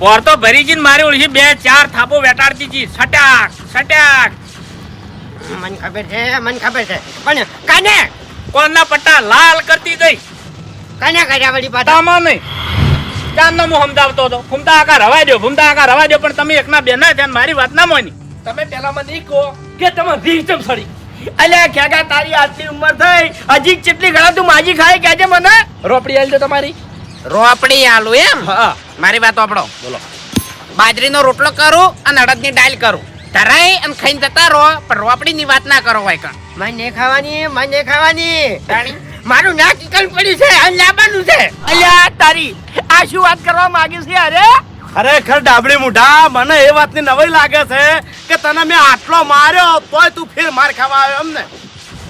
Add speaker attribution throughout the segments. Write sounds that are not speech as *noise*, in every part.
Speaker 1: પોર તો ભરી જઈને મારી ઓળખી બે ચાર થાપો વેટાડતી હતી સટાક સટાક.
Speaker 2: મને ખબર છે મને ખબર છે. પણ કાને?
Speaker 1: કોણના પટ્ટા લાલ કરતી ગઈ
Speaker 2: કાને કર્યા વળી પાછા?
Speaker 1: તામાં નહીં. ચાંદનો હું સમજાવતો હતો. ફૂમતા આકા રવા દો ફૂમતા આકા રવા દો પણ તમે એકના બે ના થયા મારી વાત ના મોની.
Speaker 3: તમે પેલા મને કહો કે તમે રીચમ સડી અલ્યા ખેગા તારી આટલી ઉંમર થઈ? હજી કેટલી ઘણા તું માજી ખાય કેજે મને? રોપડી આવી દો તમારી.
Speaker 4: રોપડી આલુ એમ?
Speaker 3: હા
Speaker 4: મારી વાત આપડો
Speaker 3: બોલો.
Speaker 4: બાજરીનો રોટલો કરું અને અડદની દાળ કરું. ધરાય અને ખાઈને જતા રહો પણ રોપડીની વાત ના કરો હોય કણ.
Speaker 2: મને ખાવાની મને ખાવાની. મારું નાક કલ પડ્યું છે આ લાવવાનું છે.
Speaker 3: અલ્યા તારી આ શું વાત કરવા માંગી છે અરે? ખરેખર ડાબડી મુઢા મને એ વાતની નવાઈ લાગે છે કે તને મેં આટલો માર્યો તોય તું ફેર માર ખાવા આવ્યો એમને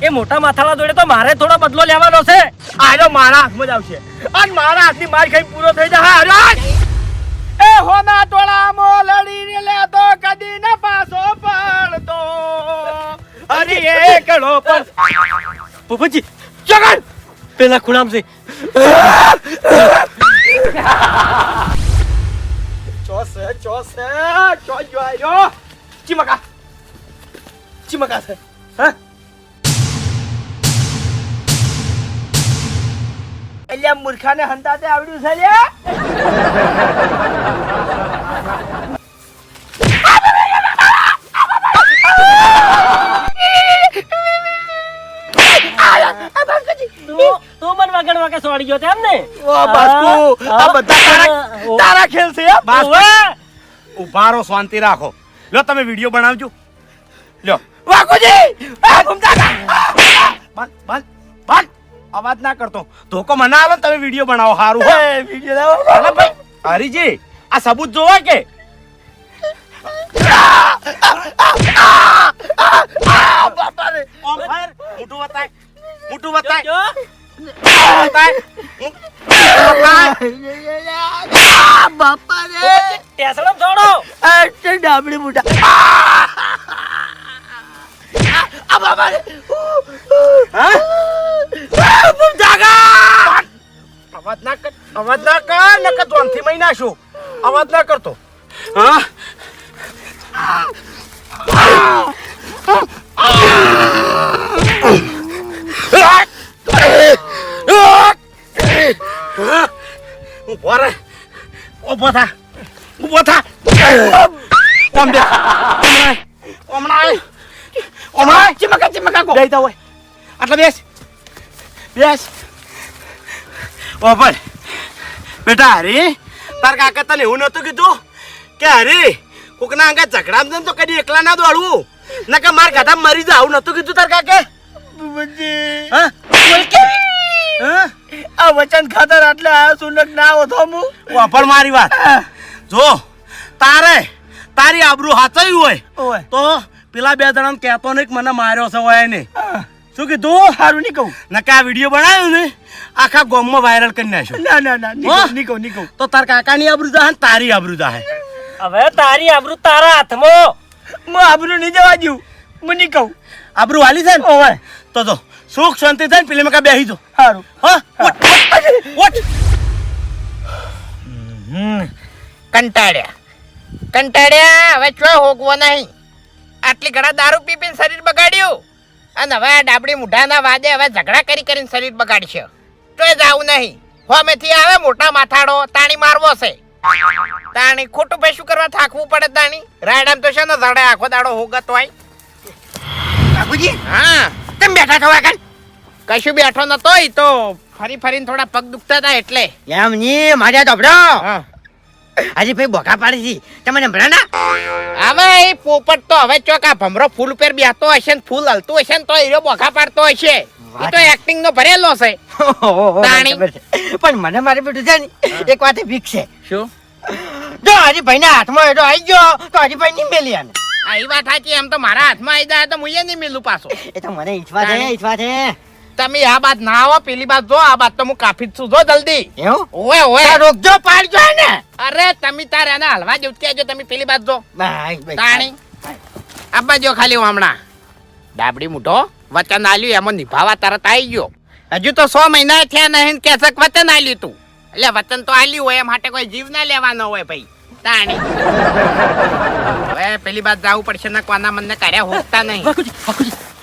Speaker 3: એ મોટા માથાળા જોડે તો મારે થોડો બદલો લેવાનો છે. આજો મારા હાથમાં જ આવશે. અને મારા હાથની માર ખાઈ પૂરો થઈ જાય. અરે એ હોના ટોળામો લડીને લેતો કદી ન પાછો પડતો. અરે એકડો પર પપ્પાજી જગન પેલા ખુણામ છે. ચોસે ચોસે ચો જો આયો ચીમકા. ચીમકા છે. હા? એલિયા મૂર્ખાને હંતાતે આવડ્યું છે લે
Speaker 5: તું મન વગણ વગર સોડી ગયો તેમ ને?
Speaker 3: ઓ બાસ્કુ આ બધા તારા તારા ખેલ છે બાસ્કુ ઊભા. શાંતિ રાખો. લો તમે વિડિયો બનાવજો. વાકુજી આ અવાજ ના કરતો. ધોકો મને આવે તમે વીડિયો બનાવો સારું હે. વીડિયો લાવો ભાઈ હરીજી આ સબૂત જોવા કે? બાપા રે મોટું બતાય મોટું બતાય
Speaker 2: બાપા રે
Speaker 5: ટેસડમ છોડો.
Speaker 2: આ ડાબડી મોટા.
Speaker 3: આ બાપા રે હા? જાગા! અવાજ ના કર અવાજ ના કર નકર જોનથી મહી નાખશું અવાજ ના કરતો. હા? ઊભો રે ઊભો થા. ઊભો થા. ઓમ દે. હમણાં હમણાં ચિમકા ચીમકા કો બેસતા હોય. આટલા બેસ. બેસ ઓ પણ બેટા હરી તાર કાકા તને એવું નતું કીધું કે હરી કોકના અંગા ઝઘડામાં જઈને તો કદી એકલા ના દોડવું? નકર માર ગાધા મરી જા આવું નતું કીધું તાર કાકે? હા? બોલ કે?
Speaker 5: આ વચન ખાતર આટલે આ સુનક ના હોતો હું.
Speaker 3: વાપર મારી વાત. જો તારે તારી આબરૂ હાચવી હોય તો પેલા બે જણાને કહેતો નહીં મને માર્યો છે હોય એને શું કીધું
Speaker 5: સારું નહીં કહું.
Speaker 3: નકા આ વીડિયો બનાવ્યો ને આખા ગામમાં વાયરલ કરી નાખ્યો.
Speaker 5: ના ના ના નહીં કહું, નહીં કહું
Speaker 3: તો તાર કાકાની આબરૂ જાહે તારી આબરૂ જાહે
Speaker 5: હવે તારી આબરૂ તારા હાથમાં. હું આબરૂ નહીં જવા દઉં. હું નહીં કહું.
Speaker 3: આબરૂ વાલી છે ને?
Speaker 5: ઓય
Speaker 3: તો તો સુખ શાંતિ થાય ને પેલી મકા બેહી જો.
Speaker 5: સારું
Speaker 3: હા ઉઠ.
Speaker 4: કંટાળ્યા. કંટાળ્યા હવે ચો હોગવો નહીં. આટલી ઘણા દારૂ પી પીને શરીર બગાડ્યું. અને હવે આ ડાબડી મુઢાના વાદે હવે ઝઘડા કરી કરીને શરીર બગાડશે. તોય જાવું નહીં. હોમેથી આવે મોટા માથાડો તાણી મારવો છે. તાણી ખોટું ભાઈ શું કરવા થાકવું પડે તાણી. રાયડામ તો છે ને ઝડે આખો દાડો હોગત હોય.
Speaker 2: બાબુજી
Speaker 4: હા.
Speaker 2: તમે બેઠા છો કાન
Speaker 4: કશું બેઠો નતો તો ફરી ફરીને થોડા પગ દુખતા હતા એટલે.
Speaker 2: એમ ની માર્યા તો
Speaker 4: હા.
Speaker 2: હજી ભાઈ બોકા પાડી છે. તમને હમણાં ના?
Speaker 4: હવે એ પોપટ તો હવે ચોકા ભમરો ફૂલ ઉપર બેહતો હશે ને ફૂલ હલતું હશે ને તો એ બોકા પાડતો હશે. એ તો એક્ટિંગ નો ભરેલો છે.
Speaker 2: પણ મને મારી બેટું છે ને એક વાત ભીખ છે.
Speaker 4: શું?
Speaker 2: જો હરીભાઈ ના હાથમાં એડો આવી ગયો તો હરીભાઈ નહીં મેલી આને.
Speaker 4: આ વાત સાચી એમ તો મારા હાથમાં આવી જાય તો હું એ નહીં મેલું પાછો.
Speaker 2: એ તો મને ઈચ્છવા છે ઈચ્છવા છે
Speaker 4: તમે આ બાદ ના આવો પેલી બાદ જો આ બાદ તો હું કાફી જ છું. જો જલ્દી.
Speaker 2: એવું? તો
Speaker 4: ઓએ
Speaker 2: રોકજો પાડજો ને
Speaker 4: અરે તમે તારે એને હલવા જેવું કહેજો તમે પેલી બાદ જો. તાણી. આબા જો ખાલી હમણાં. ડાબડી મૂઠો વચન આલ્યું એમાં નિભાવા તરત આવી ગયો. હજુ તો સો મહિના થયા નહીં કે સક વચન આલ્યું તું. એટલે વચન તો આલ્યું હોય એ માટે કોઈ જીવ ના લેવાનો હોય ભાઈ. તાણી. *laughs* હવે પેલી બાદ જાવું પડશે ને કોના મને કર્યા હોતા નહીં.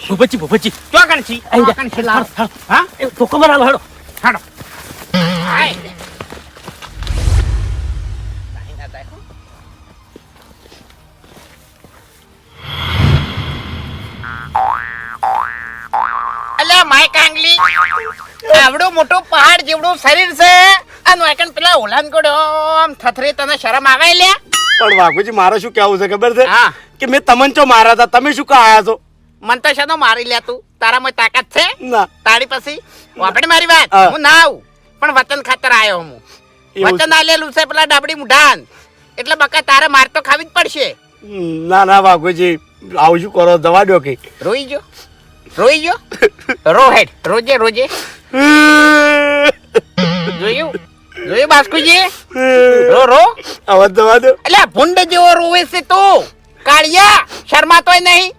Speaker 5: ભૂપચી ભૂપતજી.
Speaker 4: ચોકણ છી. ચોકણ છી લાવ. હા?
Speaker 5: એ ધોકો બનાવો હેડો.
Speaker 4: હાડો. અલ્યા માય કાંગલી આવડો મોટો પહાડ જેવડું શરીર છે. અને વાકણ પેલા ઓલાન કોડો આમ થથરે તને શરમ આવે લ્યા?
Speaker 3: પણ વાઘુજી મારે શું કહેવું છે ખબર છે?
Speaker 4: હા.
Speaker 3: કે મેં તમંચો મારા હતા તમે શું કહા છો?
Speaker 4: મન તો શેનો મારી લે તું? તારામાં તાકાત છે?
Speaker 3: ના.
Speaker 4: તારી પછી? વાપડી મારી વાત?
Speaker 3: હા.
Speaker 4: ના આવું. પણ વતન ખાતર આવ્યો હું. વચન આલેલું છે પેલા ડાબડી મુઢાન. એટલે બકા તારે માર તો ખાવી જ પડશે.
Speaker 3: ના ના વાઘુજી આવું શું કરો? દવા દો કે
Speaker 4: રોઈ જો રોઈ જો રો હેડ. રોજે રોજે. જોયું? જોયું બાસ્કુજી? Ro ro.
Speaker 3: અવાજ દવા દો.
Speaker 4: એટલે ભુંડ ભૂંડ જેવો રોવે છે તું. કાળિયા શરમાતોય નહીં.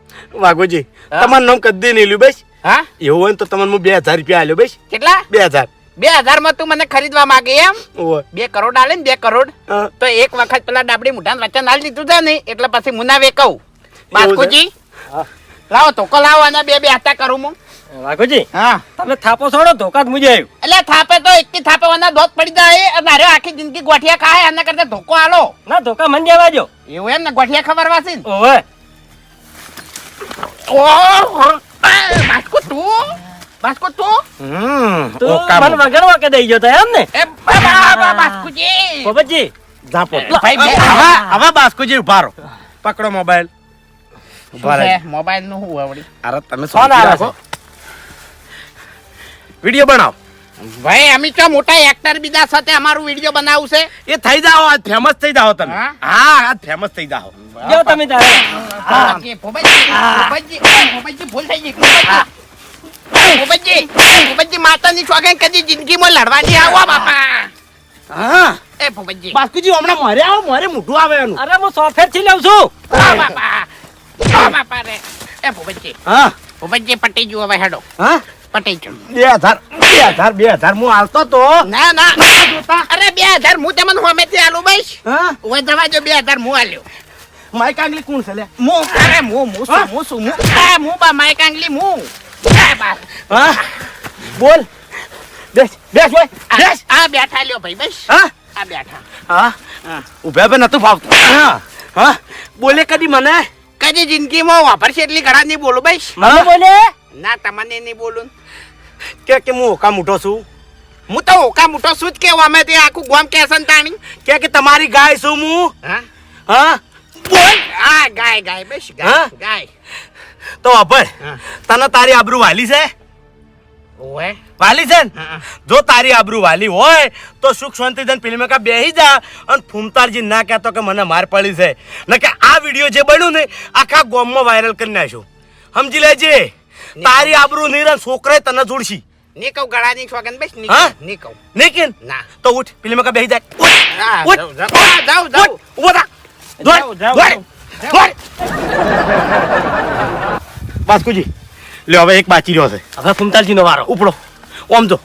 Speaker 3: વાઘુજી? તમારું નામ કદી નહીં લ્યું બસ.
Speaker 4: હા?
Speaker 3: એવું હોય તો તમને હું બે હજાર રૂપિયા આલ્યો બસ.
Speaker 4: કેટલા?
Speaker 3: બે હજાર.
Speaker 4: બે હજારમાં તું મને ખરીદવા માંગે એમ? બે કરોડ આલે ને બે કરોડ. તો એક વખત પેલા ડાબડી મુઠાન વચન આલી દીધું છે ને એટલે પછી મુનાવે કહું બાસ્કુજી લાવો ધોકો લાવો અને બે બે હાથા કરું હું.
Speaker 5: વાઘુજી
Speaker 4: હા.
Speaker 5: તમે થાપો છોડો ધોકા જ મુજે આવ્યું.
Speaker 4: એટલે થાપે તો એક થાપે વાના દોત પડી જાય અને મારે આખી જિંદગી ગોઠિયા ખાય એના કરતા ધોકો આલો.
Speaker 5: ના ધોકા મન દેવા જો
Speaker 4: એવું એમ ને ગોઠિયા ખબર વાસી ને
Speaker 5: ઓવે.
Speaker 4: ઓહ, બાસ્કો તું? બાસ્કો તું?
Speaker 5: હમ
Speaker 3: ઓકામ.
Speaker 5: મને વગરવા કે દઈ ગયો તો એમ ને?
Speaker 4: એ બાબા બાસ્કુજી
Speaker 5: બાબાજી
Speaker 3: ઝાપો.
Speaker 4: ભાઈ
Speaker 3: હવે હવે બાસ્કુજી ઊભા રહો. પકડો મોબાઈલ. ઊભા રહો.
Speaker 4: મોબાઈલનું હું આવડી?
Speaker 3: અરે તમે
Speaker 5: ફોન
Speaker 3: રાખો વીડિયો બનાવો.
Speaker 4: ભાઈ અમે તો મોટા એક્ટર બીજા સાથે અમારું વીડિયો બનાવું છે
Speaker 3: એ થઈ જાઓ આજ ફેમસ થઈ જાઓ તમે.
Speaker 4: હા?
Speaker 3: હા આજ ફેમસ થઈ જાઓ.
Speaker 5: જો તમે તારે.
Speaker 4: ભૂપતજી, ભૂપતજી, ભૂપતજી ભૂલ થઈ ગઈ. ભૂપતજી, ભૂપતજી માતાની શોખીન કદી જિંદગીમાં લડવાની આવો બાપા.
Speaker 3: હા.
Speaker 4: એ ભૂપતજી
Speaker 3: બાસ્કુજી હમણાં મારે આવો મારે મોઢું આવે એનું.
Speaker 5: અરે હું સોફેરથી લઉં છું.
Speaker 4: આ બાપા. બાપા રે. એ ભૂપતજી
Speaker 3: હા.
Speaker 4: ભૂપતજી પટી જુઓ હવે હેડો.
Speaker 3: હા. બે હજાર બે હજાર બે હજાર હું હાલતો તો.
Speaker 4: ના ના અરે બે હજાર હું તમને હોમેથી આલું બસ.
Speaker 3: હા?
Speaker 4: ઓય જવા જો બે હજાર હું હાલ્યો.
Speaker 3: માઈક આંગલી કોણ છે લે?
Speaker 4: હું અરે મુ મુ શું મુ શું આ બા માઈક આંગલી મુ
Speaker 3: હા બોલ. બેસ બેસ ભાઈ બેસ.
Speaker 4: આ- બેઠા લ્યો ભાઈ બસ.
Speaker 3: હા?
Speaker 4: આ બેઠા.
Speaker 3: હા?
Speaker 4: હા.
Speaker 3: ઊભા બે નતું ફાવતું. હા. હા? બોલે કદી મને?
Speaker 4: કદી જિંદગીમાં વાપરશે એટલી ઘણા નહીં બોલું ભાઈ
Speaker 5: મને બોલે.
Speaker 4: ના તમને નહીં બોલું.
Speaker 3: કે કે હું ઓકા મોટો છું?
Speaker 4: હું તો ઓકા મોટો છું જ કેવું અમે તે આખું ગોમ કેસન તાણી.
Speaker 3: કે કે તમારી ગાય છું હું?
Speaker 4: હા?
Speaker 3: હા?
Speaker 4: બોલ. આ ગાય ગાય બેસ ગાય ગાય.
Speaker 3: તો અભર. તને તારી આબરૂ વાલી છે?
Speaker 4: ઓએ
Speaker 3: વાલી છે જો તારી આબરૂ વાલી હોય તો સુખ શાંતિ જન ફિલ્મ કા બેહી જા અને ફૂમતારજી ના કહેતો કે મને માર પડી છે. ને કે આ વીડિયો જે બન્યું ને આખા ગોમમાં વાયરલ કરી નાખ્યો. સમજી લેજે. તારી આબરૂ નીરન છોકરાએ તને જોડશી.
Speaker 4: ની કહું ગળાની છોકન બેસની
Speaker 3: હા?
Speaker 4: કહું, ની કહું.
Speaker 3: નહીં કે
Speaker 4: ના.
Speaker 3: તો ઉઠ પેલી મકા બેહી જાય. ઉઠ,
Speaker 4: જાવ
Speaker 3: જાવ ઊભો થા. દોડ, દોડ, દોડ. બાસ્કુજી લ્યો હવે એક બાચી રહ્યો છે.
Speaker 5: હવે ફૂમતાલજી નો વારો.
Speaker 3: ઉપડો. ઓમ જો.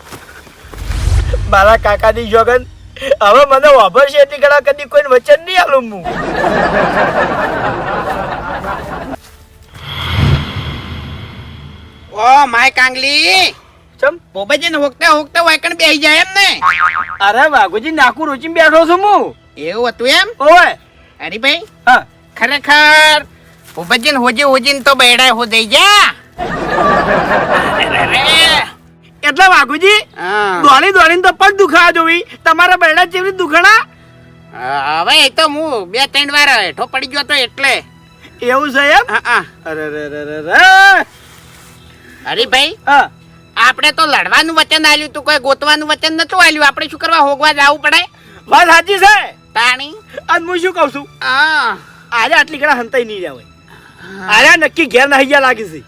Speaker 3: મારા કાકાની જોગન હવે મને વાપરશે એટલી ઘણા કદી કોઈ વચન નહીં આલું હું.
Speaker 4: ઓ માય કાંગલી.
Speaker 3: ચમ?
Speaker 4: બોબેજી ને હોકતે હોકતા વાયકણ બેહી જાય એમ ને
Speaker 3: અરે વાઘુજી નાકુ રોચીને બેઠો છું હું.
Speaker 4: એવું હતું એમ?
Speaker 3: ઓય.
Speaker 4: ભાઈ
Speaker 3: હા.
Speaker 4: ખરેખર ભૂપતજી હોજી હોજી તો બેડા હો દઈ જા *laughs*
Speaker 3: એટલે વાઘુજી. દોડી દોડીને તો પગ દુખાવા જોવી. તમારા બેડા જેવી દુખણા?
Speaker 4: હવે એ તો હું બે ત્રણ વાર હેઠો પડી ગયો તો એટલે.
Speaker 3: એવું છે એમ?
Speaker 4: હા.
Speaker 3: અરે રે રે રે
Speaker 4: હરીભાઈ
Speaker 3: હા.
Speaker 4: આપણે તો લડવાનું વચન આલ્યું તું કોઈ ગોતવાનું વચન નતું આલ્યું. આપણે શું કરવા હોગવા જવું પડે?
Speaker 3: વાત સાચી છે.
Speaker 4: તાણી?
Speaker 3: અને હું શું કહું છું?
Speaker 4: હા.
Speaker 3: આજે આટલી ઘણા હંતાઈ નહીં રહ્યા આરે નક્કી ઘેર નાહી ગયા લાગે છે.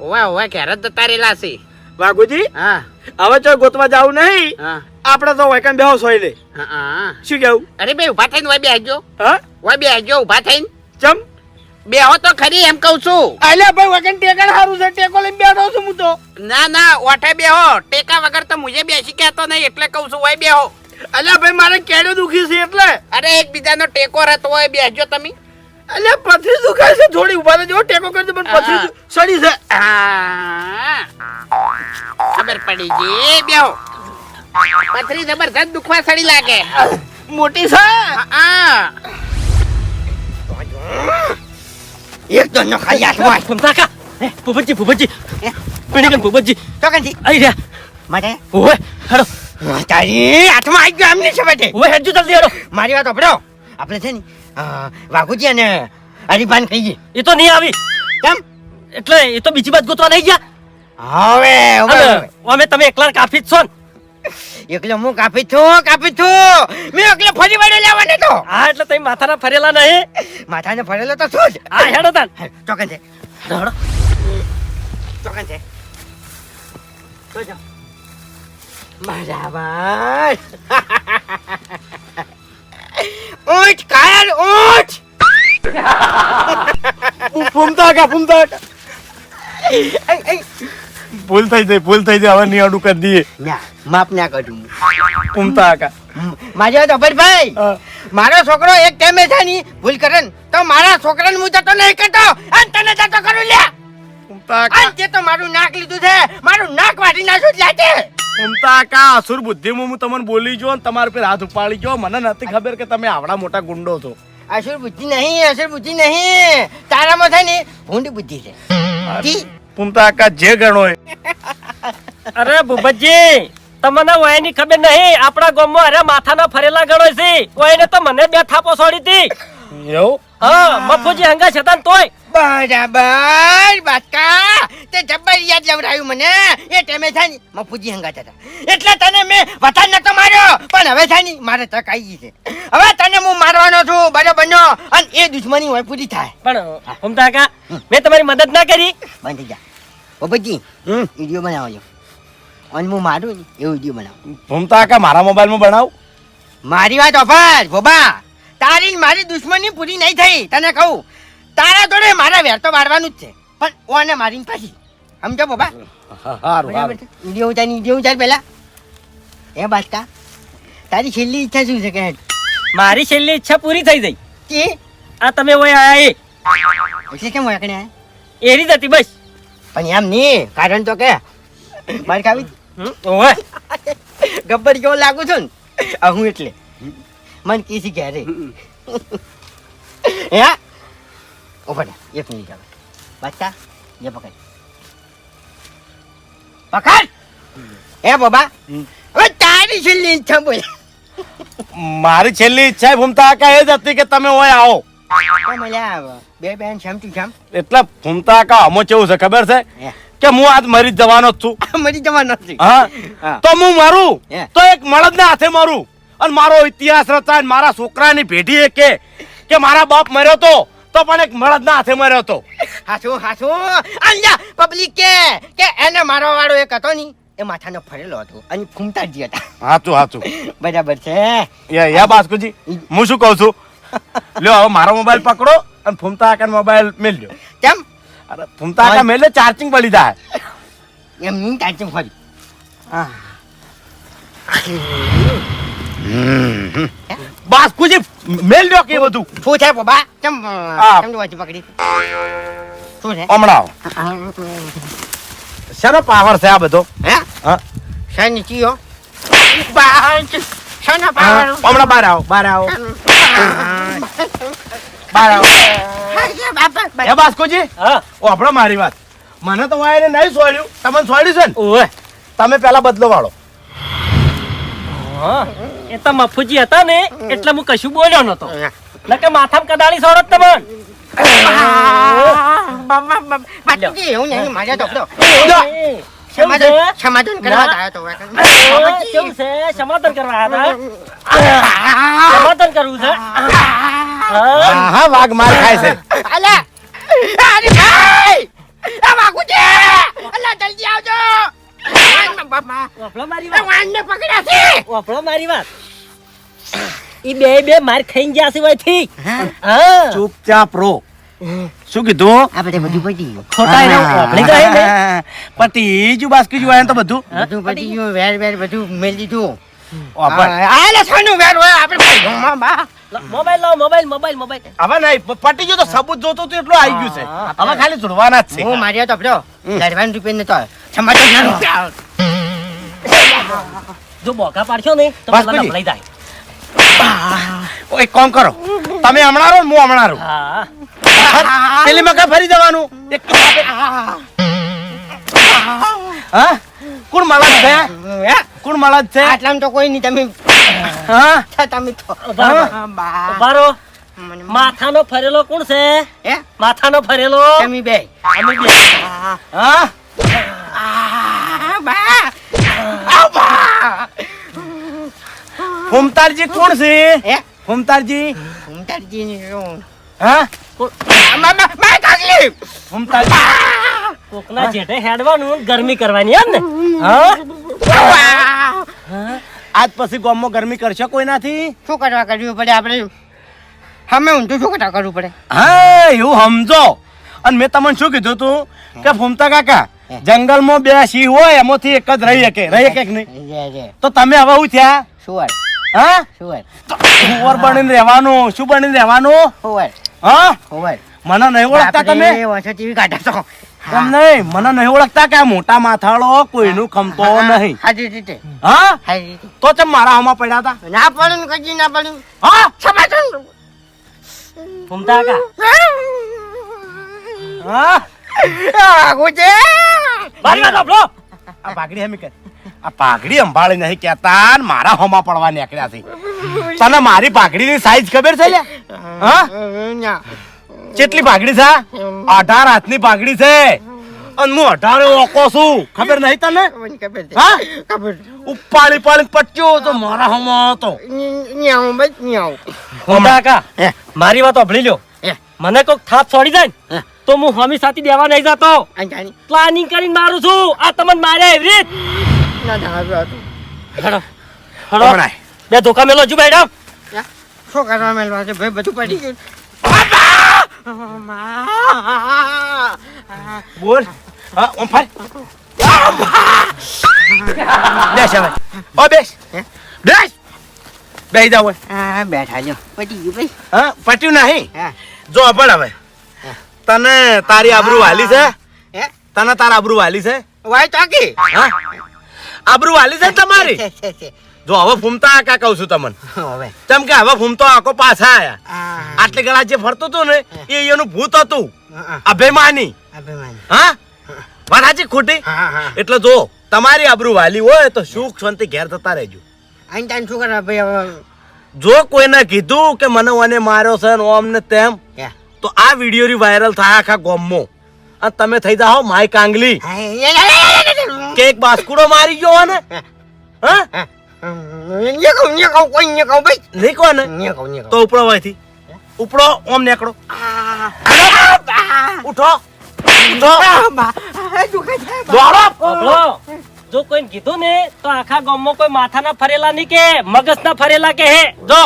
Speaker 4: ઓવા ઓવા ઘેર જ જતા રહેલા છે.
Speaker 3: વાઘુજી
Speaker 4: હા.
Speaker 3: હવે તો ગોતવા જાવું નહીં.
Speaker 4: હા.
Speaker 3: આપણે તો વૈકન બેહો સોઈ લે.
Speaker 4: હા, હા.
Speaker 3: શું કેવું?
Speaker 4: અરે ભાઈ ઊભા થઈને ઓય બેહજો
Speaker 3: હા?
Speaker 4: ઓય બેહજો ઊભા થઈને.
Speaker 3: ચમ?
Speaker 4: બેહો તો ખરી એમ કહું છું.
Speaker 3: અલે ભાઈ વૈકન ટેકા સારું છે ટેકો લઈને બેઠો છું હું તો.
Speaker 4: ના ના ઓઠે બેહો. ટેકા વગર તો મુજે બેસી કહેતો નહીં એટલે કહું છું ઓય બેહો.
Speaker 3: અલ્યા ભાઈ મારે કેડો દુખી છે એટલે.
Speaker 4: અરે એકબીજાનો ટેકો રહેતો હોય બેસજો તમે.
Speaker 3: અલે પથરી દુખાય છે થોડી ઊભા રહેજો ટેકો કરજો પણ પથરી સડી છે.
Speaker 4: ખબર પડી ગઈ. બેહો. પથરી જબરજસ્ત દુખવા સડી લાગે.
Speaker 3: મોટી છે?
Speaker 4: હા.
Speaker 2: એક તો નો ખાલી હાથમાં
Speaker 5: ફૂમતા કા ભૂપતજી ભૂપતજી. પીણી ભૂપતજી.
Speaker 2: તો કંથી
Speaker 5: આઈ રહ્યા.
Speaker 2: માટે
Speaker 5: ઓવે હેડો
Speaker 2: તારી હાથમાં આવી ગયો આમને છે બેટે
Speaker 5: ઓવે હેડજો જલ્દી હેડો
Speaker 2: મારી વાત સાંભળો. આપણે છે ને વાઘુજી અને હરિભાન કહીએ
Speaker 5: એ તો નહીં આવી.
Speaker 2: કેમ?
Speaker 5: એટલે એ તો બીજી બાદ ગોતવા નહીં ગયા.
Speaker 2: હવે.
Speaker 5: અમે તમે એકલા કાફી જ છો ને.
Speaker 2: એકલો હું કાપી છું કાપી છું મેં એકલો ફરી વડે લેવાનો તો.
Speaker 5: હા એટલે તમે માથાના ફરેલા નહીં.
Speaker 2: માથાને ફરેલો તો શું જ?
Speaker 5: હા હેડો તાન.
Speaker 2: ચોકન છે.
Speaker 5: હેડો.
Speaker 2: ચોકન છે. તો જાઓ. બરાબર ઊંટ કાયલ ઊંટ.
Speaker 3: ફૂમતા કા ફૂમતા કા. ભૂલ થઈ જાય ભૂલ થઈ જાય હવે નિયાડું કરી દઈએ.
Speaker 2: ના માપ ના કરું
Speaker 3: ઉમતા કા
Speaker 2: મારી વાત ભાઈ. મારો છોકરો એક ટાઈમે છે ની ભૂલ કરે ને તો મારા છોકરાને હું જતો નહીં કરતો અને તને જતો કરું લે
Speaker 3: ફૂમતા
Speaker 2: તે તો મારું નાક લીધું છે મારું નાક વાટી નાખ્યું જ લાગે
Speaker 3: કા અસુર બુદ્ધિમાં હું તમને બોલી ગયો ને તમારા પર હાથ ઉપાડી ગયો. મને નથી ખબર કે તમે આવડા મોટા ગુંડો છો.
Speaker 2: અસુર બુદ્ધિ નહીં અસુર બુદ્ધિ નહીં. તારામાં છે ને ભૂંડી બુદ્ધિ છે. જી.
Speaker 3: ફૂમતા કા જે ગણો
Speaker 5: અરે ભૂપતજી, તમને ઓયની ખબર નહીં, આપણા ગામમાં અરે માથાના ફરેલા ગણો છે ઓયને તો મને બે થાપો છોડી હતી
Speaker 3: એવું?
Speaker 5: હા મફુજી હંગા છતાં તોય.
Speaker 2: બરાબર બાકા. તે જબ્બર યાદ લવરાયું મને. એ છે ને મફુજી હંગાત હતા. એટલે તને મેં વથાણ નતો માર્યો. પણ હવે છે ને મારે તક આવી ગઈ છે. હવે તને હું મારવાનો છું બરાબર નો? અને એ દુશ્મની હોય પૂરી થાય.
Speaker 5: પણ ભૂમતા કા મેં તમારી મદદ ના કરી.
Speaker 2: બંધ જા. બાબાજી વીડિયો બનાવો છો અને હું મારું એવું વીડિયો બનાવો.
Speaker 3: ફૂમતા કા મારા મોબાઈલમાં બનાવ?
Speaker 2: મારી વાત ઓફર બોબા તારી ને મારી દુશ્મની પૂરી નહીં થઈ. તને કહું તારા જોડે મારા વેર તો વાળવાનું જ છે. પણ ઓને મારીને પાછી. સમજો બાબા? વીડિયો ઉતાર વીડિયો ઉતાર પહેલા. એ બાસ્તા તારી છેલ્લી ઈચ્છા શું છે કે
Speaker 5: મારી છેલ્લી ઈચ્છા પૂરી થઈ ગઈ.
Speaker 2: કે?
Speaker 5: આ તમે ઓય આયા એ.
Speaker 2: એટલે કેમ ઓય કણે
Speaker 5: એરી જ હતી બસ.
Speaker 2: પણ એમ નહીં કારણ તો કે મારે ખાવી
Speaker 5: ઓય
Speaker 2: ગબ્બર કેવો લાગુ છું ને. હું એટલે. મન કીસી ઘેરે. *laughs* હે? રહે, એક મિનિટ હવે બાદશાહ જે પકડ. પકડ! હે બાબા. હવે તારી છેલ્લી ઈચ્છા બોલ.
Speaker 3: મારી છેલ્લી ઈચ્છા ભૂમતા આકા એ જ હતી કે તમે ઓય આવો.
Speaker 2: બે બેન શામ તું શામ?
Speaker 3: એટલે ભૂમતા આકા અમો કેવું છે ખબર છે? કે હું આજ મરી જવાનો જ છું. *laughs*
Speaker 2: મરી જવાનો નથી
Speaker 3: હા?
Speaker 2: હા.
Speaker 3: તો હું મારું? તો એક મળદ ના હાથે મારું. અને મારો ઇતિહાસ રચાય મારા છોકરાની એ કે કે મારા બાપ મર્યો તો તો પણ એક મળદ ના હાથે મર્યો તો.
Speaker 2: હાસુ હાસુ અંજા પબ્લિક કે કે એને મારવા વાળો એક હતો ની એ માથાનો ફરેલો હતો. અને ફૂમતા જ હતા.
Speaker 3: હાચું હાચું.
Speaker 2: બરાબર છે.
Speaker 3: યા યા બાસ્કુજી હું શું કહું છું? લ્યો હવે મારો મોબાઈલ પકડો અને ફૂમતા કાકા મોબાઈલ મેલ લ્યો.
Speaker 2: કેમ?
Speaker 3: અરે ફૂમતા કાકા મેલે ચાર્જિંગ પડી જાય.
Speaker 2: એમ ચાર્જિંગ ફરી. હા.
Speaker 3: બાસ્કુજી મેલ લ્યો કે બધું.
Speaker 2: શું છે બાબા? કેમ કેમ જોવા છે પકડી? શું છે?
Speaker 3: હમણાં. શેનો પાવર છે આ બધો?
Speaker 2: હે?
Speaker 3: હા.
Speaker 2: શાની ચીયો? બાજ શાના પાવર?
Speaker 3: હમણાં બહાર આવો બહાર આવો. બહાર આવો. હે બાસ્કુજી
Speaker 5: હા
Speaker 3: ઓ આપણો મારી વાત. મને તો વાયરે નહીં સોડ્યું. તમને સોડ્યું છે ને? તમે પેલા બદલો વાળો.
Speaker 5: હા. એ તો મફુજી હતા ને એટલે હું કશું બોલ્યો નતો નકે માથામાં કદાળી સોરત તમન?
Speaker 2: સમાધાન કરવા
Speaker 5: સમાધાન કરવા છે? હા
Speaker 3: વાઘ ખાય છે.
Speaker 2: અલા અરે ભાઈ! આ છે અલા જલ્દી આવજો!
Speaker 5: વાત મારી વાત ઈ બે બે માર ખાઈ ગયા છે વયથી હા?
Speaker 3: ચૂપચાપ રો. શું કીધું?
Speaker 2: આપણે બધું પતી ગયું.
Speaker 5: ખોટા એને વાપરી ગયા ને.
Speaker 3: પણ ત્રીજું બાસ્કુજી વાયન તો બધું.
Speaker 2: બધું પતી ગયું. વેર વેર બધું મેળ દીધું.
Speaker 3: ઓભર.
Speaker 2: આ વેર હોય આપણે ભાઈઓમાં બા.
Speaker 5: મોબાઈલ લાવો મોબાઈલ મોબાઈલ મોબાઈલ.
Speaker 3: હવે નહીં પટી ગયો તો સબૂત જોતો એટલું આવી ગયું છે. હવે ખાલી જોડવાના જ છે.
Speaker 2: હું માર્યો તો બ્રો લડવાનું રૂપિયા નતો સમાચાર
Speaker 5: જો બોકા પાડશો ને તો. નબળાઈ જાય.
Speaker 3: એક કામ કરો. તમે હમણાં રહો હું હમણાં રહું.
Speaker 5: હા.
Speaker 3: પેલી મકા ફરી જવાનું. એક હા? કોણ માળા છે?
Speaker 2: હે?
Speaker 3: કોણ માળા છે?
Speaker 2: આટલામાં તો કોઈ નહીં. તમે
Speaker 3: હા?
Speaker 2: તમે તો.
Speaker 5: બારો
Speaker 2: બા.
Speaker 5: માથાનો ફરેલો કોણ છે?
Speaker 2: હે?
Speaker 5: માથાનો ફરેલો?
Speaker 2: તમે બે.
Speaker 5: અમે બે.
Speaker 3: હા?
Speaker 2: બા. આ બા.
Speaker 3: ફૂમતારજી કોણ છે?
Speaker 2: હે?
Speaker 3: ફૂમતારજી
Speaker 2: ઉમતારજી ને શું?
Speaker 3: હા?
Speaker 2: મા મા મા કાકલી!
Speaker 5: કોકના જેઠે હેડવાનું ગરમી કરવાની એમ ને?
Speaker 3: હા? આજ પછી ગામમાં ગરમી કરશો કોઈ નાથી
Speaker 2: શું કરવા કરવું પડે આપણે? હમે ઊંધું શું કરવા કરવું પડે?
Speaker 3: હા એવું સમજો. અને મેં તમને શું કીધું તું? કે ફૂમતા કાકા જંગલમાં બે સિંહ હોય એમાંથી એક જ રહી શકે. રહી શકે કે નહીં? તો તમે હવે શું થયા?
Speaker 2: સુવર
Speaker 3: હા?
Speaker 2: સુવર
Speaker 3: સુવર બનીને રહેવાનું શું બનીને રહેવાનું?
Speaker 2: સુવર
Speaker 3: હા?
Speaker 2: સુવર
Speaker 3: મને નહીં ઓળખતા તમે?
Speaker 2: ટીવી કાઢા
Speaker 3: નહીં મને નહીં ઓળખતા કે મોટા માથાળો કોઈનું ખમતો નહીં.
Speaker 2: હાજી રીતે.
Speaker 3: હા? તો ચમ મારા હામાં પડ્યા હતા?
Speaker 2: ના પડ્યું ને કજી ના પડ્યું.
Speaker 3: હા?
Speaker 2: સમાચાર
Speaker 5: ફૂમતા કા
Speaker 3: હા?
Speaker 2: આગુ છે.
Speaker 5: બારી વાત
Speaker 3: આ ભાગડી હમી કર. આ પાઘડી સંભાળી નહીં કેતા મારા હોમા પડવા નીકળ્યા છે. તને મારી પાઘડીની સાઈઝ ખબર છે હા કેટલી પાઘડી છે? અઢાર હાથની પાઘડી છે. અને હું અઢારે ઓકો છું. ખબર નહીં તને?
Speaker 2: મને ખબર છે.
Speaker 3: હા? ઉપાડી પાડી પચ્યો તો મારા હોમા હતો.
Speaker 5: મારી વાત સાંભળી લ્યો.
Speaker 2: હે.
Speaker 5: મને કોક થાપ છોડી જાય ને તો હું હમી સાથી દેવા નહીં જતો. પ્લાનિંગ કરીને મારું છું. આ તમને મારે એવી રીત.
Speaker 2: ના ના હતું
Speaker 5: હેડો હેડો
Speaker 3: હમણાં.
Speaker 5: બે ધોકા મેલો હજુ બેઠા
Speaker 2: શું કરવા મેલવા છે? ભાઈ બધું પડી ગયું.
Speaker 3: બોલ. હા ઓમ ફાય બેસ હવે. ઓ બેસ. બેસ. બેસી જાવ
Speaker 2: હા બેઠા જો. પડી ગયું ભાઈ.
Speaker 3: હા પટ્યું નહીં. જો પણ હવે. તને તારી આબરૂ વાલી છે.
Speaker 2: હે.
Speaker 3: તને તારા આબરૂ વાલી છે.
Speaker 2: વાય તાકી
Speaker 3: હા. આબરૂ વાલી છે તમારી? જો હવે ફૂમતા આકા કહું છું તમને. *laughs*
Speaker 2: હવે.
Speaker 3: કેમ કે હવે ફૂમતો આકો પાછા આયા. આટલી ગળા જે ફરતો હતો ને એ એનું ભૂત હતું. અભિમાની. હા? વાત સાચી ખોટી? એટલે જો તમારી આબરૂ વાલી હોય તો સુખ શાંતિ ઘેર થતા રહેજો.
Speaker 2: અહીં તાન શું કરે ભાઈ હવે?
Speaker 3: જો કોઈને કીધું કે મને મને માર્યો છે ને ઓમ ને તેમ તો આ વીડિયો રી વાયરલ થાય આખા ગામમાં. અને તમે થઈ જાઓ માય કાંગલી કે એક બાસ્કુડો મારી ગયો ને હા?
Speaker 2: એ કહું, એ કહું, કોઈ ને કહું ભાઈ.
Speaker 3: નહીં કોને
Speaker 2: ને? કહું, ને
Speaker 3: તો ઉપડો હોયથી ઉપડો ઓમ
Speaker 2: આ,
Speaker 3: ઉઠો
Speaker 5: જો કોઈને કીધું ને તો આખા ગામમાં કોઈ માથાના ફરેલા નહીં કે મગજના ફરેલા કે હે. જો.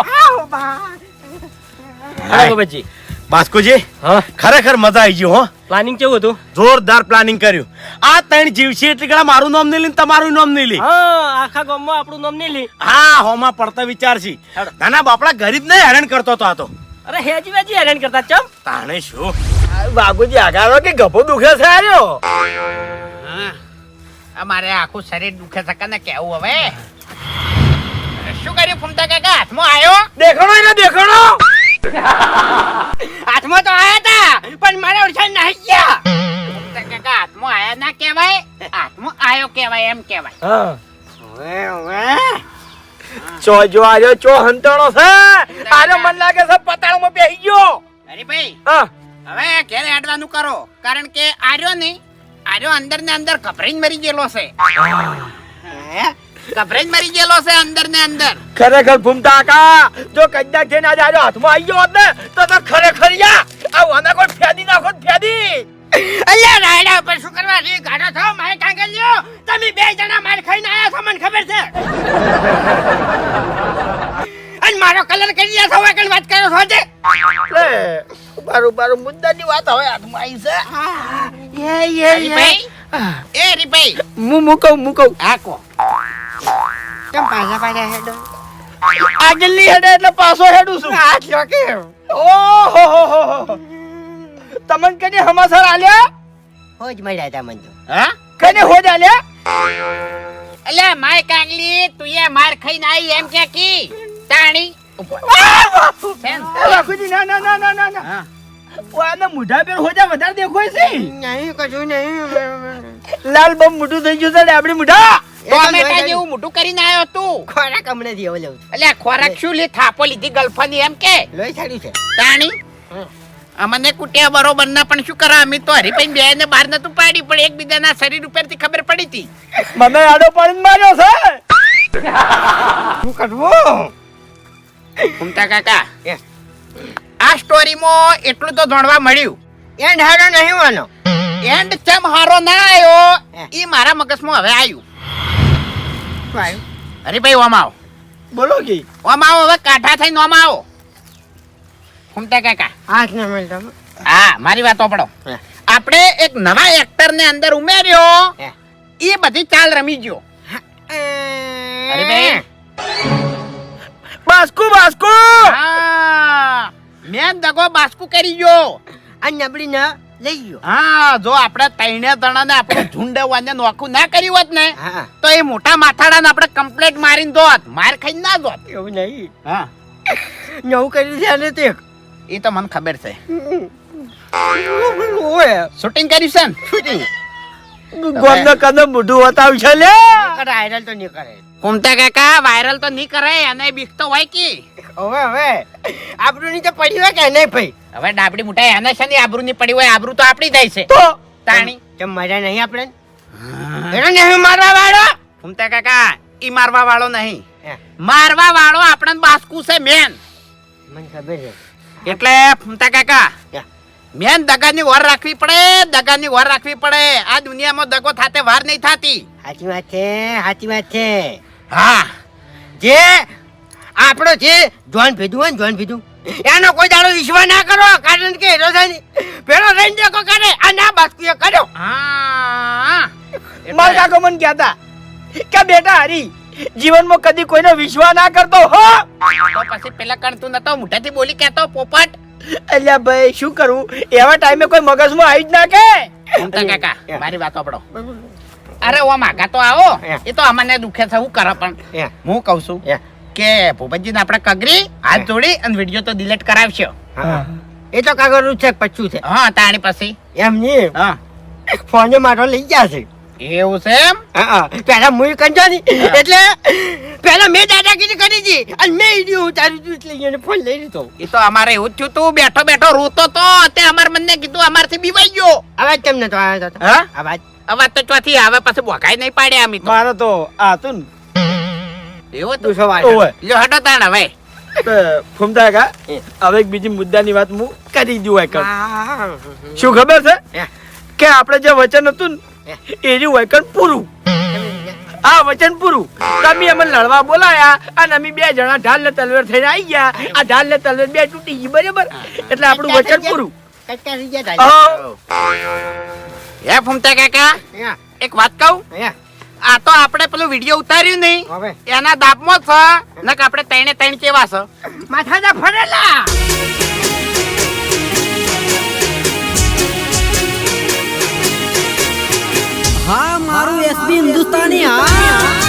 Speaker 3: બાસ્કુજી
Speaker 5: હા?
Speaker 3: ખરેખર મજા આવી ગઈ હો.
Speaker 5: પ્લાનિંગ કેવું હતું?
Speaker 3: જોરદાર પ્લાનિંગ કર્યું. આ ત્રણ જીવશે એટલે કે મારું નામ નહીં લી તમારું નામ નહીં લી.
Speaker 5: હા આખા ગામમાં આપણું નામ નહીં લી.
Speaker 3: હા હોમાં પડતા વિચાર છે. નાના બાપડા ગરીબ ને હેરાન કરતો તો આ તો.
Speaker 5: અરે હેજી વેજી હેરાન કરતા ચમ.
Speaker 3: તાણે શું? બાબુજી આગારો કે ગભો દુખે છે આર્યો?
Speaker 4: અમારે આખું શરીર દુખે છે કને કેવું હવે? શું કર્યું ફૂમતા કાકા? હાથમાં આવ્યો?
Speaker 3: દેખાણો એને દેખાણો!
Speaker 2: હાથમાં તો આયા તા પણ મારા ઓળખાણ નાહી ગયા.
Speaker 4: કાકા હાથમાં આયા ના કહેવાય? હાથમાં આયો કહેવાય એમ કહેવાય.
Speaker 2: હવે હવે
Speaker 3: ચો જો આર્યો ચો હંતાણો છે? આર્યો મન લાગે છે પતાળમાં બેહી ગયો.
Speaker 4: અરે ભાઈ
Speaker 3: હા.
Speaker 4: હવે ઘેર હેડવાનું કરો કારણ કે આર્યો નહીં આર્યો અંદર ને અંદર ગભરાઈને મરી ગયેલો છે.
Speaker 2: હે?
Speaker 4: ગભરાઈને મરી ગયેલો છે અંદર ને અંદર.
Speaker 3: ખરેખર ભૂમતા કા જો કદાચ આજે આર્યો હાથમાં આવી ગયો હોત ને તો તો ખરેખર યા આ વાના કોઈ ફેદી નાખો ને ફેદી.
Speaker 2: અલ્યા રાયડા ઉપર શું કરવા? રે ગાડો છો મારે કાંગલ લ્યો? તમે બે જણા માર ખાઈને આયા છો મને ખબર છે. અને મારો કલર કરી રહ્યા છો કઈ વાત કરો છો જે
Speaker 3: બારું બારું મુદ્દાની વાત હવે હાથમાં આવી છે.
Speaker 2: એ એ
Speaker 4: એ. એ હરીભાઈ.
Speaker 2: હું મુકવ મુકવ
Speaker 4: આ કો.
Speaker 2: કેમ પાછા પાછા હેડો?
Speaker 1: આગળની હેડે એટલે પાછો હેડું છું.
Speaker 2: હાથ લો કે
Speaker 1: ઓહો હો હો હો. તમને કદી હમાસર આલ્યા?
Speaker 2: હોજ મળ્યા તા. મન
Speaker 4: હા
Speaker 1: કદી હોજ આલ્યા?
Speaker 4: એટલે માય કાંગલી તું એ માર ખાઈને આવી એમ કે કી? તાણી?
Speaker 1: ના ના ના ના ના ના. આને મોઢા પર હોજા વધારે દેખોય છે?
Speaker 2: નહીં કશું નહીં.
Speaker 1: લાલ બમ મોટું થઈ ગયું છે ડાબડી મોઢા?
Speaker 4: ટોમેટા જેવું મોટું કરીને આવ્યો તું.
Speaker 2: ખોરાક હમણાં જેવો હવે
Speaker 4: એટલે ખોરાક શું લે? થાપો લીધી ગલ્ફની એમ કે?
Speaker 2: લોહી છાડ્યું છે.
Speaker 4: તાણી? અમને કુટિયા બરોબર ના પણ શું કરા? અમે તો હરીભાઈ બે ને બહાર નતું પાડી પણ એકબીજાના શરીર ઉપરથી ખબર પડી હતી
Speaker 1: મને આડો પાડીને માર્યો છે.
Speaker 2: શું કરવું?
Speaker 4: ઘૂમતા કાકા. આ સ્ટોરીમાં એટલું તો જાણવા મળ્યું.
Speaker 2: એન્ડ હારો નહીં વાનો
Speaker 4: એન્ડ ચમ હારો ના આવ્યો એ મારા મગજમાં હવે આવ્યું
Speaker 2: અરે
Speaker 4: ભાઈ ઓમ આવો.
Speaker 1: બોલો કે.
Speaker 4: ઓમ આવો હવે કાઠા થઈને ઓમ આવો. ઘૂમતા કાકા
Speaker 2: હાથ ના મળતો
Speaker 4: હા મારી વાત ઓપડો આપણે એક નવા એક્ટર ને અંદર ઉમેર્યો. એ બધી ચાલ રમી ગયો. હરીભાઈ
Speaker 1: બાસ્કુ બાસ્કુ.
Speaker 4: હા. મેં દગો બાસ્કુ કરી ગયો.
Speaker 2: આ નબળી ના લઈ ગયો.
Speaker 4: હા જો આપણે તૈણે તણાને આપણું ઝુંડ વાને નોખું ના કર્યું હોત ને તો એ મોટા માથાડાને આપણે કમ્પ્લેટ મારીને દોત માર ખાઈને ના દોત.
Speaker 2: એવું નહીં.
Speaker 4: હા.
Speaker 2: નવું કર્યું છે અને તે.
Speaker 4: એ તો મને ખબર છે. શૂટિંગ કર્યું છે ને?
Speaker 2: શૂટિંગ
Speaker 1: ગોમનો કદમ મોઢું બતાવ્યું છે લે
Speaker 2: વાયરલ તો નહીં કરે
Speaker 4: કુમતા કાકા વાયરલ તો નહીં કરે અને બીક તો હોય કે.
Speaker 2: હવે હવે. આબરૂ ની તો પડી હોય કે નહીં ભાઈ?
Speaker 4: હવે ડાબડી મુઠાઈ એને છે ને આબરૂ ની પડી હોય આબરૂ તો આપણી જાય છે.
Speaker 1: તો?
Speaker 4: તાણી.
Speaker 2: કેમ મજા નહીં આપણે? એનો નહીં મારવા વાળો?
Speaker 4: ફૂમતા કાકા ઈ મારવા વાળો નહીં. મારવા વાળો આપણને બાસ્કુ છે મેન.
Speaker 2: મને ખબર છે.
Speaker 4: એટલે ફૂમતા કાકા મેન દગાની વાર રાખવી પડે દગાની વાર રાખવી પડે. આ દુનિયામાં દગો થાતે વાર નહીં થાતી.
Speaker 2: સાચી વાત છે સાચી વાત છે.
Speaker 4: હા.
Speaker 2: જે આપણો છે જોન ભીધું હોય ને જોન ભીધું. એનો કોઈ દાડો વિશ્વાસ ના કરો કારણ કે ને પેલો રહીને દેખો કરે આ ના બાસ્કુએ કર્યો.
Speaker 4: હા.
Speaker 1: મારા કાકો મને કહેતા કે બેટા હરી જીવનમાં કદી કોઈનો વિશ્વાસ ના કરતો હો.
Speaker 4: તો પછી પેલા કણતું નતો મોઢેથી બોલી કેતો પોપટ.
Speaker 1: અલ્યા ભાઈ શું કરું? એવા ટાઈમે કોઈ મગજમાં આવી જ ના કે?
Speaker 4: કાકા મારી વાત આપડો અરે ઓ માગા તો આવો. એ. તો અમને દુખે છે હું કરે પણ.
Speaker 2: હું
Speaker 4: કહું છું. કે ભૂપતજીને આપણે કગરી હાથ જોડી અને વીડિયો તો ડિલીટ કરાવશો.
Speaker 2: એ તો કાગળ છે પચ્ચું છે.
Speaker 4: હા તાણી પછી.
Speaker 2: એમ નહીં
Speaker 4: હા.
Speaker 2: ફોને મારો લઈ ગયા છે.
Speaker 4: એવું છે એમ?
Speaker 2: હા પેલા મુઈ કંજો ની. એટલે પેલા મેં દાદાગીરી કરી હતી અને મેં ઈડિયો ઉતારી દીધું એટલે એને ફોન લઈ લીધો.
Speaker 4: એ તો અમારે એવું થયું તું બેઠો બેઠો રોતો તો. તે અમાર મને કીધું અમારથી બીવાઈ ગયો.
Speaker 2: અવાજ કેમ નતો આવ્યો તો.
Speaker 4: હા?
Speaker 2: અવાજ.
Speaker 4: અવાજ તો ચોથી આવે પછી બોકાઈ નહીં પાડે આમ તો.
Speaker 1: મારે તો આ હતું
Speaker 4: એવું
Speaker 2: તું સવાલ
Speaker 4: લ્યો હટો તાણ હવે
Speaker 1: ફૂમતા કા? હવે એક બીજી મુદ્દાની વાત હું કરી દઉં એકર શું ખબર છે? કે આપણે જે વચન હતું ને એનું વચન પૂરું. આ વચન પૂરું. તમે અમને લડવા બોલાયા અને અમે બે જણા ઢાલ ને તલવાર થઈને આવી ગયા. આ ઢાલ ને તલવાર બે તૂટી ગઈ બરાબર? એટલે આપણું વચન પૂરું.
Speaker 4: હે. ફૂમતા કાકા? એક વાત કહું? આ તો આપણે પેલું વીડિયો ઉતાર્યું નહીં.
Speaker 2: હવે?
Speaker 4: એના દાબમાં છે. નક આપણે તૈણે તૈણ કેવા છે.
Speaker 2: માથાના ફરેલા!
Speaker 6: હા મારું એસબી હિન્દુસ્તાની હા.